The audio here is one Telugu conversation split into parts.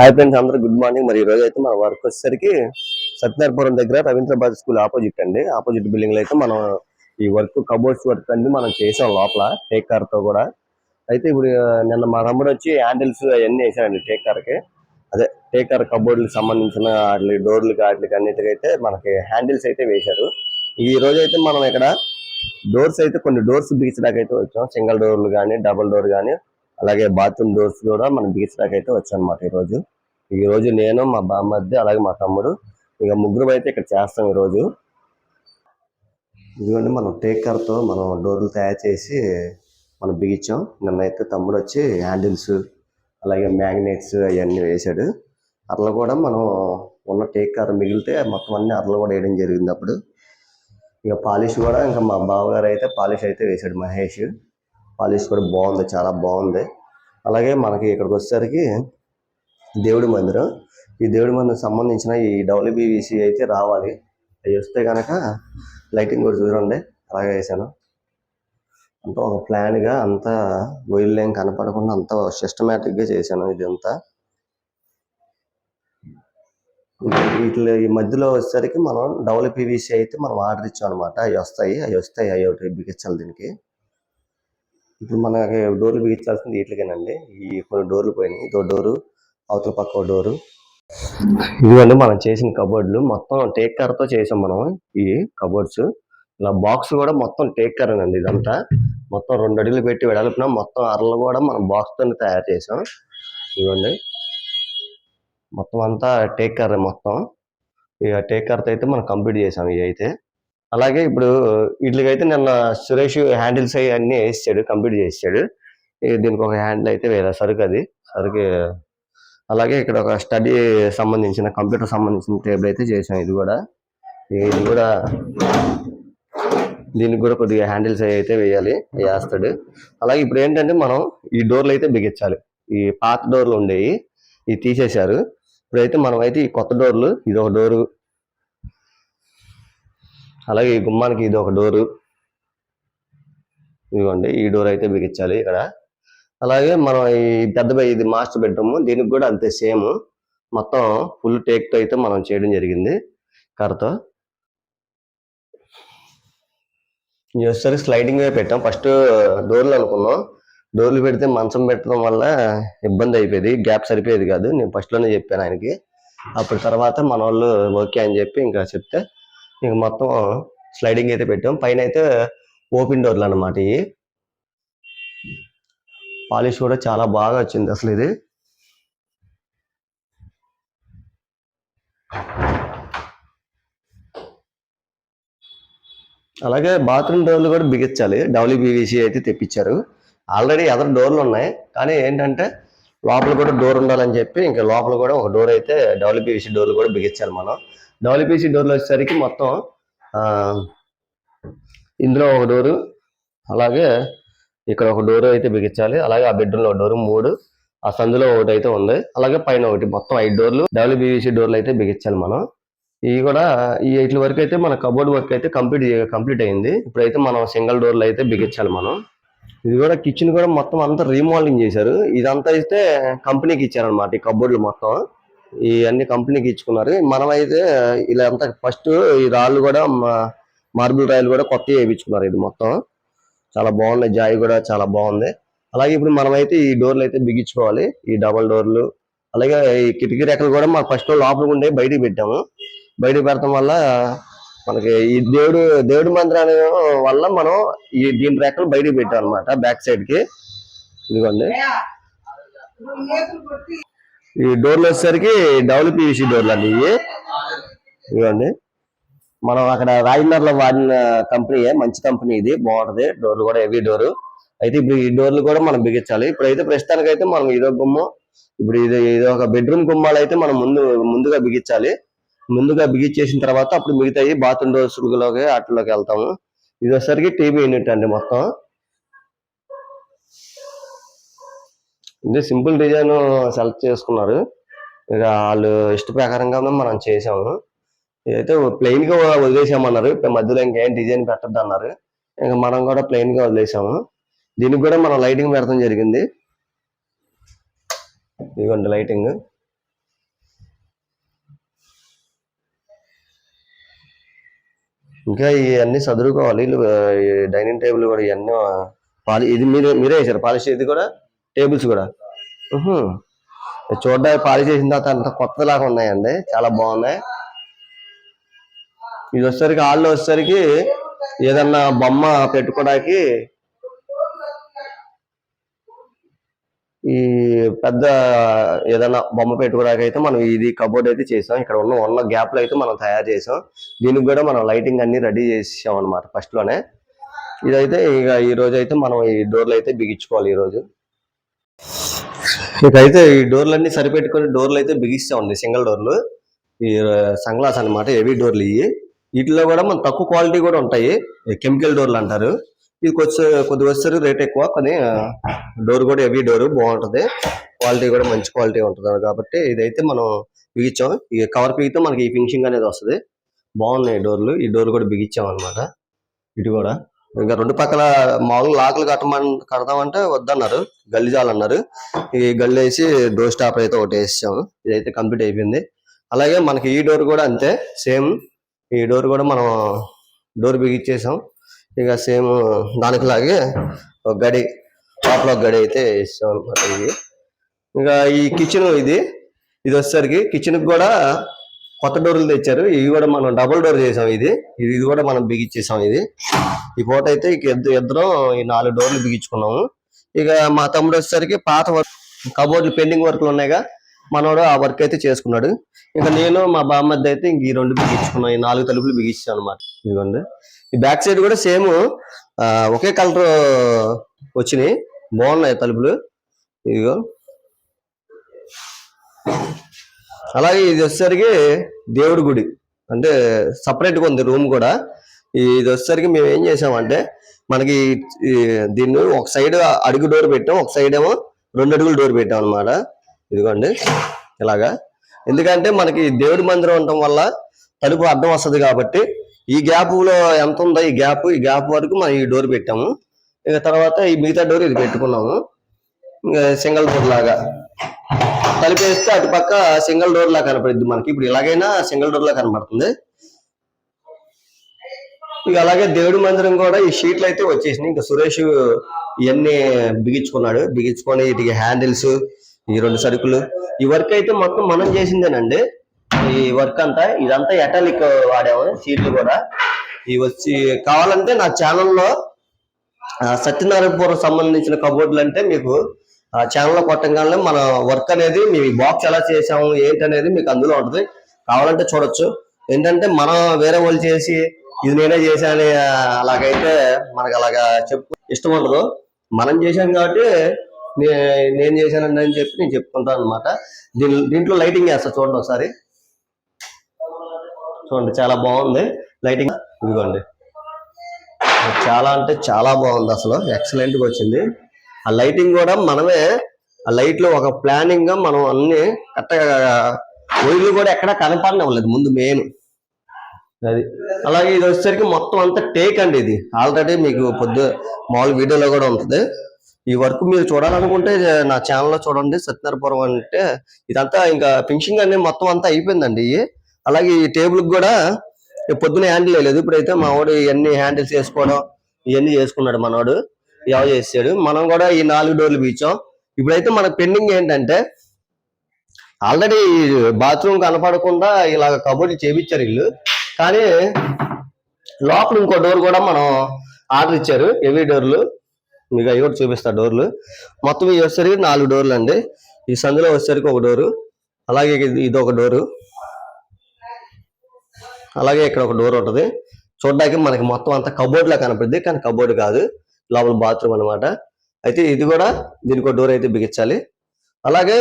హాయ్ ఫ్రెండ్స్ అందరూ గుడ్ మార్నింగ్ మరి ఈ రోజు అయితే మన వర్క్ వచ్చేసరికి సత్యనారాయణపురం దగ్గర రవీంద్రబాద్ స్కూల్ ఆపోజిట్ అండి. ఆపోజిట్ బిల్డింగ్లో అయితే మనం ఈ వర్క్ కబోర్డ్స్ వర్క్ అనేది మనం చేసాం లోపల టేక్ కార్తో కూడా. అయితే ఇప్పుడు నిన్న మా తమ్ముడు వచ్చి హ్యాండిల్స్ అవన్నీ వేసాడండి టేక్ కార్కి. అదే టేక్ కార్ కబోర్డ్లకు సంబంధించిన వాటి డోర్లకి వాటికి అన్నిటికైతే మనకి హ్యాండిల్స్ అయితే వేశారు. ఈ రోజు అయితే మనం ఇక్కడ డోర్స్ అయితే కొన్ని డోర్స్ బిగించడానికి అయితే వచ్చాం సింగిల్ డోర్లు కానీ డబుల్ డోర్ కానీ అలాగే బాత్రూమ్ డోర్స్ కూడా మనం బిగించడానికి అయితే వచ్చానమాట ఈరోజు. ఈరోజు నేను మా బామ్మద్ది అలాగే మా తమ్ముడు ఇక ముగ్గురు అయితే ఇక్కడ చేస్తాం ఈ రోజు ఇదిగోండి మనం టేకర్తో మనం డోర్లు తయారు చేసి మనం బిగించాం. నిన్నైతే తమ్ముడు వచ్చి హ్యాండిల్స్ అలాగే మ్యాగ్నెట్స్ అవన్నీ వేశాడు. అట్లా కూడా మనం ఉన్న టేక్ మిగిలితే మొత్తం అన్ని అట్లా కూడా వేయడం జరిగింది అప్పుడు. ఇక పాలిష్ కూడా ఇంకా మా బావగారు అయితే పాలిష్ అయితే వేశాడు మహేష్. పాలిష్ కూడా బాగుంది చాలా బాగుంది. అలాగే మనకి ఇక్కడికి వచ్చేసరికి దేవుడి మందిరం. ఈ దేవుడి మందిరం సంబంధించిన ఈ డబ్ల్యూబీవీసీ అయితే రావాలి. అవి వస్తే కనుక లైటింగ్ కూడా చూడండి అలాగే వేసాను అంతా ఒక ప్లాన్గా అంతా వైర్లు కనపడకుండా అంతా సిస్టమేటిక్గా చేశాను ఇదంతా. వీటిలో ఈ మధ్యలో వచ్చేసరికి మనం డబ్ల్యూపీవీసీ అయితే మనం ఆర్డర్ ఇచ్చాం అనమాట అవి వస్తాయి అవి వస్తాయి అవి ఒకటి బిగించాలి దీనికి. ఇప్పుడు మనకి డోర్లు బిగించాల్సింది వీటికేనండి. ఈ కొన్ని డోర్లు పోయినాయి. ఇదో డోరు అవతల పక్క డోరు. ఇదిగోండి మనం చేసిన కబోర్డ్లు. మొత్తం టేక్తో చేసాం మనం ఈ కబోర్డ్స్. ఇలా బాక్స్ కూడా మొత్తం టేక్ కర్ అండి ఇదంతా. మొత్తం రెండు అడుగులు పెట్టి వెడల్పిన మొత్తం అరలు కూడా మనం బాక్స్తో తయారు చేసాం. ఇవ్వండి మొత్తం అంతా టేక్ కర్ మొత్తం. ఇక టేక్ కర్తో అయితే మనం కంప్లీట్ చేసాం. ఇవి అయితే అలాగే ఇప్పుడు వీటికైతే నిన్న సురేష్ హ్యాండిల్స్ అవి అన్ని వేసాడు కంప్లీట్ చేసాడు దీనికి ఒక హ్యాండిల్ అయితే వేరే సరుకు అది. సరుకు అలాగే ఇక్కడ ఒక స్టడీ సంబంధించిన కంప్యూటర్ సంబంధించిన టేబుల్ అయితే చేసాం ఇది కూడా. ఇది కూడా దీనికి కూడా కొద్దిగా హ్యాండిల్స్ అయితే వేయాలి వేస్తాడు. అలాగే ఇప్పుడు ఏంటంటే మనం ఈ డోర్లు అయితే బిగించాలి. ఈ పాత డోర్లు ఉండేవి ఇవి తీసేశారు. ఇప్పుడైతే మనం అయితే ఈ కొత్త డోర్లు ఇది ఒక డోరు అలాగే ఈ గుమ్మానికి ఇది ఒక డోరు. ఇదిగోండి ఈ డోర్ అయితే బిగించాలి ఇక్కడ. అలాగే మనం ఈ పెద్ద ఇది మాస్టర్ బెడ్రూమ్ దీనికి కూడా అంతే సేమ్. మొత్తం ఫుల్ టేక్తో అయితే మనం చేయడం జరిగింది కర్రతో ఇది వచ్చేసరికి స్లైడింగ్ పెట్టాం. ఫస్ట్ డోర్లు అనుకున్నాం. డోర్లు పెడితే మంచం పెట్టడం వల్ల ఇబ్బంది అయిపోయేది. గ్యాప్ సరిపోయేది కాదు. నేను ఫస్ట్లోనే చెప్పాను ఆయనకి. అప్పుడు తర్వాత మన వాళ్ళు ఓకే అని చెప్పి ఇంకా చెప్తే ఇంక మొత్తం స్లైడింగ్ అయితే పెట్టాం. పైన అయితే ఓపెన్ డోర్లు అనమాట ఇవి. పాలిష్ కూడా చాలా బాగా వచ్చింది అసలు ఇది. అలాగే బాత్రూమ్ డోర్లు కూడా బిగించాలి. డబ్ల్యూబీవీసీ అయితే తెప్పించారు. ఆల్రెడీ ఎదరు డోర్లు ఉన్నాయి. కానీ ఏంటంటే లోపల కూడా డోర్ ఉండాలని చెప్పి ఇంకా లోపల కూడా ఒక డోర్ అయితే డబ్ల్యూబీవీసీ డోర్లు కూడా బిగించాలి మనం. డబ్ల్యూపీసీ డోర్లు వచ్చేసరికి మొత్తం ఇందులో ఒక డోరు అలాగే ఇక్కడ ఒక డోర్ అయితే బిగించాలి. అలాగే ఆ బెడ్రూమ్లో లో డోరు మూడు. ఆ సందులో ఒకటి అయితే ఉంది. అలాగే పైన ఒకటి మొత్తం ఐదు డోర్లు డబ్ల్యూబీసీ డోర్లు అయితే బిగించాలి మనం. ఇవి కూడా ఈ ఇట్ల వరకు అయితే మన కబోర్డ్ వర్క్ అయితే కంప్లీట్ కంప్లీట్ అయింది. ఇప్పుడైతే మనం సింగిల్ డోర్లు అయితే బిగించాలి మనం. ఇది కూడా కిచెన్ కూడా మొత్తం అంతా రీమోడలింగ్ చేశారు. ఇదంతా అయితే కంపెనీకి ఇచ్చారనమాట ఈ కబోర్డులు మొత్తం. ఈ అన్ని కంపెనీకి ఇచ్చుకున్నారు. మనం అయితే ఇలా అంతా ఫస్ట్ ఈ రాళ్ళు కూడా మార్బుల్ రాయలు కూడా కొత్త వేయించుకున్నారు ఇది మొత్తం. చాలా బాగున్నాయి. జాయి కూడా చాలా బాగుంది. అలాగే ఇప్పుడు మనమైతే ఈ డోర్లు అయితే బిగించుకోవాలి. ఈ డబల్ డోర్లు అలాగే ఈ కిటికీ రెక్కలు కూడా మా ఫస్ట్ లోపల ఉండే బయటికి పెట్టాము. బయటికి పెడతాం వల్ల మనకి ఈ దేవుడు దేవుడి మందిరాన్ని వల్ల మనం ఈ దీని రెక్కలు బయటికి పెట్టాం అనమాట బ్యాక్ సైడ్కి. ఇదిగోండి. ఈ డోర్లు వచ్చేసరికి డబ్ల్యూపీవీసీ డోర్లు అండి ఇవి. ఇవ్వండి మనం అక్కడ రాజనగర్లో వాడిన కంపెనీయే మంచి కంపెనీ ఇది బాగుంటది. డోర్లు కూడా హెవీ డోరు. అయితే ఇప్పుడు ఈ డోర్లు కూడా మనం బిగించాలి. ఇప్పుడైతే ప్రస్తుతానికి అయితే మనం ఇదో గుమ్మం ఇప్పుడు ఇది ఇది ఒక బెడ్రూమ్ గుమ్మాలు అయితే మనం ముందు ముందుగా బిగించాలి. ముందుగా బిగించేసిన తర్వాత అప్పుడు మిగతాయి బాత్రూమ్ డోర్స్లోకి వాటిలోకి వెళ్తాము. ఇది వచ్చేసరికి టీవీ యూనిట్ అండి మొత్తం. ఇది సింపుల్ డిజైన్ సెలెక్ట్ చేసుకున్నారు. ఇక వాళ్ళు ఇష్ట ప్రకారంగా మనం చేసాము. ఇదైతే ప్లెయిన్గా వదిలేసామన్నారు. మధ్యలో ఇంకేం డిజైన్ పెట్టద్దు అన్నారు ఇంకా మనం కూడా ప్లెయిన్గా వదిలేసాము. దీనికి కూడా మనం లైటింగ్ పెడతాం జరిగింది. ఇదిగోండి లైటింగ్. ఇంకా ఇవన్నీ చదువుకోవాలి డైనింగ్ టేబుల్ కూడా ఇవన్నీ పాలి ఇది మీరే మీరే వేసారు. పాలిష్ ఇది కూడా? టేబుల్స్ కూడా. చూడడానికి పాలి చేసిన తర్వాత అంత కొత్తలాగా ఉన్నాయండి. చాలా బాగున్నాయి. ఇది వచ్చేసరికి హాల్లో వచ్చేసరికి ఏదన్నా బొమ్మ పెట్టుకోవడానికి ఈ పెద్ద ఏదైనా బొమ్మ పెట్టుకోవడానికి అయితే మనం ఇది కబోర్డ్ అయితే చేసాం. ఇక్కడ ఉన్న ఉన్న గ్యాప్లు అయితే మనం తయారు చేసాం. దీనికి కూడా మనం లైటింగ్ అన్ని రెడీ చేసాం అనమాట ఫస్ట్లోనే. ఇదైతే ఇక ఈ అయితే మనం ఈ డోర్లు అయితే బిగించుకోవాలి ఈరోజు ఇకైతే ఈ డోర్లు అన్ని సరిపెట్టుకొని డోర్లు అయితే బిగిస్తామండి సింగిల్ డోర్లు. ఈ సంగ్లాస్ అన్నమాట హెవీ డోర్లు ఇవి వీటిలో కూడా మన తక్కువ క్వాలిటీ కూడా ఉంటాయి కెమికల్ డోర్లు అంటారు. ఇది కొంచెం కొద్దిగా వస్తారు రేట్ ఎక్కువ కానీ డోర్ కూడా హెవీ డోర్ బాగుంటది. క్వాలిటీ కూడా మంచి క్వాలిటీ ఉంటుంది కాబట్టి ఇదైతే మనం బిగించాం ఈ కవర్ పీగితే మనకి ఈ ఫినిషింగ్ అనేది వస్తుంది. బాగున్నాయి డోర్లు ఈ డోర్ కూడా బిగించాం అనమాట ఇటు కూడా. ఇంకా రెండు పక్కల మామూలు లాకులు కట్టమని కడదామంటే వద్దన్నారు. గల్లి అన్నారు. ఈ గల్లి వేసి డోర్ స్టాప్ అయితే ఒకటి వేసాము ఇదైతే కంప్లీట్ అయిపోయింది. అలాగే మనకి ఈ డోర్ కూడా అంతే సేమ్. ఈ డోర్ కూడా మనం డోర్ బిగిచ్చేసాం. ఇక సేమ్ దానికి లాగే ఒక గడి టాప్లో ఒక గడి అయితే వేసాం. అనమాట ఇది ఇంకా ఈ కిచెన్ ఇది ఇది వచ్చేసరికి కిచెన్ కూడా కొత్త డోర్లు తెచ్చారు. ఇవి కూడా మనం డబుల్ డోర్ చేసాం ఇది. ఇది ఇది కూడా మనం బిగించేసాం ఇది. ఈ పూట అయితే ఇక ఇద్దరు ఇద్దరం ఈ నాలుగు డోర్లు బిగించుకున్నాము. ఇక మా తమ్ముడు వచ్చేసరికి పాత వర్క్ కబోర్డ్లు పెండింగ్ వర్క్లు ఉన్నాయిగా. మనోడు ఆ వర్క్ అయితే చేసుకున్నాడు. ఇంకా నేను మా బామ్మద్ది అయితే ఇంక ఈ రెండు బిగించుకున్నాం. ఈ నాలుగు తలుపులు బిగించాను అనమాట ఇదిగోండి. ఈ బ్యాక్ సైడ్ కూడా సేమ్ ఒకే కలర్ వచ్చినాయి. బాగున్నాయి తలుపులు. ఇదిగో. అలాగే ఇది వచ్చేసరికి దేవుడి గుడి. అంటే సపరేట్గా ఉంది రూమ్ కూడా. ఇది వచ్చేసరికి మేము ఏం చేసామంటే మనకి దీన్ని ఒక సైడ్ అడుగు డోర్ పెట్టాం ఒక సైడ్ ఏమో రెండు అడుగులు డోర్ పెట్టాం అన్నమాట. ఇదిగోండి ఇలాగా. ఎందుకంటే మనకి దేవుడి మందిరం ఉండటం వల్ల తలుపు అడ్డం వస్తుంది కాబట్టి ఈ గ్యాప్లో ఎంత ఉందో ఈ గ్యాప్ ఈ గ్యాప్ వరకు మనం ఈ డోర్ పెట్టాము. ఇక తర్వాత ఈ మిగతా డోర్ ఇది పెట్టుకున్నాము. సింగల్ డోర్ లాగా. తలిపేస్తే అటు పక్క సింగిల్ డోర్ లా కనపడుద్ది మనకి. ఇప్పుడు ఇలాగైనా సింగిల్ డోర్ లా కనపడుతుంది ఇక అలాగే దేవుడి మందిరం కూడా ఈ షీట్లు అయితే వచ్చేసినాయి. ఇంకా సురేష్ ఇవన్నీ బిగించుకున్నాడు. బిగించుకొని వీటికి హ్యాండిల్స్ ఈ రెండు సరుకులు. ఈ వర్క్ అయితే మొత్తం మనం చేసిందేనండి. ఈ వర్క్ అంతా ఇదంతా ఎటాలిక్ వాడాము షీట్లు కూడా. ఇవి వచ్చి కావాలంటే నా ఛానల్లో సత్యనారాయణపురం సంబంధించిన కబోర్డులు అంటే మీకు ఛానల్లో కొట్టంగానే మన వర్క్ అనేది మీ బాక్స్ ఎలా చేసాము ఏంటి అనేది మీకు అందులో ఉంటుంది. కావాలంటే చూడొచ్చు. ఏంటంటే మనం వేరే వాళ్ళు చేసి ఇది నేనే చేశాను అలాగైతే మనకు అలాగా చెప్పు ఇష్టం ఉండదు. మనం చేశాం కాబట్టి నేను చేశానండి అని చెప్పి నేను చెప్పుకుంటాను అనమాట దీని దీంట్లో లైటింగ్ వేస్తా చూడండి ఒకసారి. చూడండి చాలా బాగుంది లైటింగ్ ఇదిగోండి. చాలా అంటే చాలా బాగుంది అసలు. ఎక్సలెంట్గా వచ్చింది. ఆ లైటింగ్ కూడా మనమే ఆ లైట్లో ఒక ప్లానింగ్గా మనం అన్ని కరెక్ట్గా ఒయిలు కూడా ఎక్కడ కనపడనివ్వలేదు ముందు మెయిన్ అది. అలాగే ఇది వచ్చేసరికి మొత్తం అంతా టేక్ అండి ఇది. ఆల్రెడీ మీకు పొద్దు మామూలు వీడియోలో కూడా ఉంటుంది. ఈ వర్క్ మీరు చూడాలనుకుంటే నా ఛానల్లో చూడండి సత్యనారపురం అంటే ఇదంతా ఇంకా ఫినిషింగ్ అనేది మొత్తం అంతా అయిపోయిందండి ఇవి అలాగే ఈ టేబుల్ కూడా పొద్దున హ్యాండిల్ వేయలేదు. ఇప్పుడైతే మా వాడు ఇవన్నీ హ్యాండిల్స్ వేసుకోవడం ఇవన్నీ చేసుకున్నాడు మనవాడు. యావ చేసాడు. మనం కూడా ఈ నాలుగు డోర్లు పీచాం ఇప్పుడైతే మన పెండింగ్ ఏంటంటే ఆల్రెడీ బాత్రూమ్ కనపడకుండా ఇలా కబోర్డ్ చేపించారు ఇల్లు. కానీ లోపల ఇంకో డోర్ కూడా మనం ఆర్డర్ ఇచ్చారు. హెవీ డోర్లు. మీకు అవి కూడా చూపిస్తా డోర్లు. మొత్తం ఇవి వచ్చేసరికి నాలుగు డోర్లు అండి. ఈ సందులో వచ్చేసరికి ఒక డోరు. అలాగే ఇది ఒక డోరు. అలాగే ఇక్కడ ఒక డోర్ ఉంటుంది. చూడడానికి మనకి మొత్తం అంతా కబోర్డ్లా కనపడుద్ది. కానీ కబోర్డ్ కాదు. లోపల బాత్రూమ్ అన్నమాట. అయితే ఇది కూడా దీనికి ఒక డోర్ అయితే బిగించాలి. అలాగే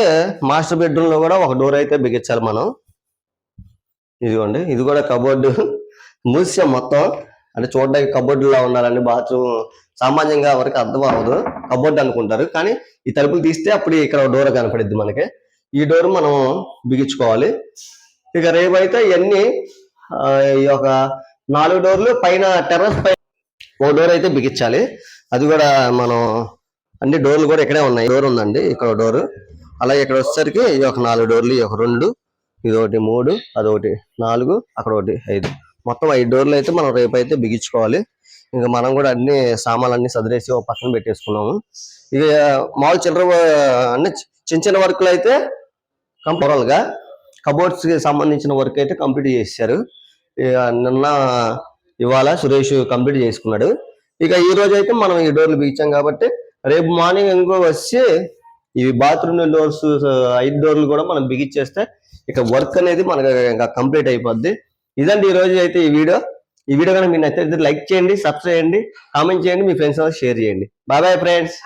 మాస్టర్ బెడ్రూమ్లో కూడా ఒక డోర్ అయితే బిగించాలి మనం. ఇదిగోండి ఇది కూడా కబోర్డు. మూసాం మొత్తం. అంటే చూడడానికి కబోర్డులా ఉండాలని బాత్రూమ్ సామాన్యంగా వరకు అర్థం అవ్వదు. కబోర్డ్ అనుకుంటారు. కానీ ఈ తలుపులు తీస్తే అప్పుడు ఇక్కడ డోర్ కనపడిద్ది మనకి. ఈ డోర్ మనం బిగించుకోవాలి. ఇక రేపు అయితే ఇవన్నీ ఈ యొక్క నాలుగు డోర్లు పైన టెర్రస్ పైన ఒక డోర్ అయితే బిగించాలి. అది కూడా మనం అన్ని డోర్లు కూడా ఇక్కడే ఉన్నాయి. డోర్ ఉందండి ఇక్కడ డోర్. అలాగే ఇక్కడ వచ్చేసరికి ఈ ఒక నాలుగు డోర్లు ఈ ఒక రెండు ఇది ఒకటి మూడు అదొకటి నాలుగు అక్కడ ఒకటి ఐదు. మొత్తం ఐదు డోర్లు అయితే మనం రేపు అయితే బిగించుకోవాలి. ఇంకా మనం కూడా అన్ని సామాన్లు అన్ని సదిరేసి ఒక పక్కన పెట్టేసుకున్నాము. ఇక మామూలు చిల్లర అన్ని చిన్న చిన్న వర్క్లు అయితే కంపరల్గా కబోర్డ్స్కి సంబంధించిన వర్క్ అయితే కంప్లీట్ చేశారు ఇక నిన్న ఇవాళ సురేష్ కంప్లీట్ చేసుకున్నాడు. ఇక ఈ రోజు అయితే మనం ఈ డోర్లు బిగించాం కాబట్టి రేపు మార్నింగ్ ఇంకో వచ్చి ఇవి బాత్రూమ్ డోర్స్ ఐదు డోర్లు కూడా మనం బిగించేస్తే ఇక వర్క్ అనేది మనకు ఇంకా కంప్లీట్ అయిపోద్ది. ఇదండి ఈ రోజు అయితే ఈ వీడియో. ఈ వీడియో కనుక మీకు నచ్చితే లైక్ చేయండి సబ్స్క్రైబ్ చేయండి కామెంట్ చేయండి మీ ఫ్రెండ్స్ షేర్ చేయండి. Bye bye friends.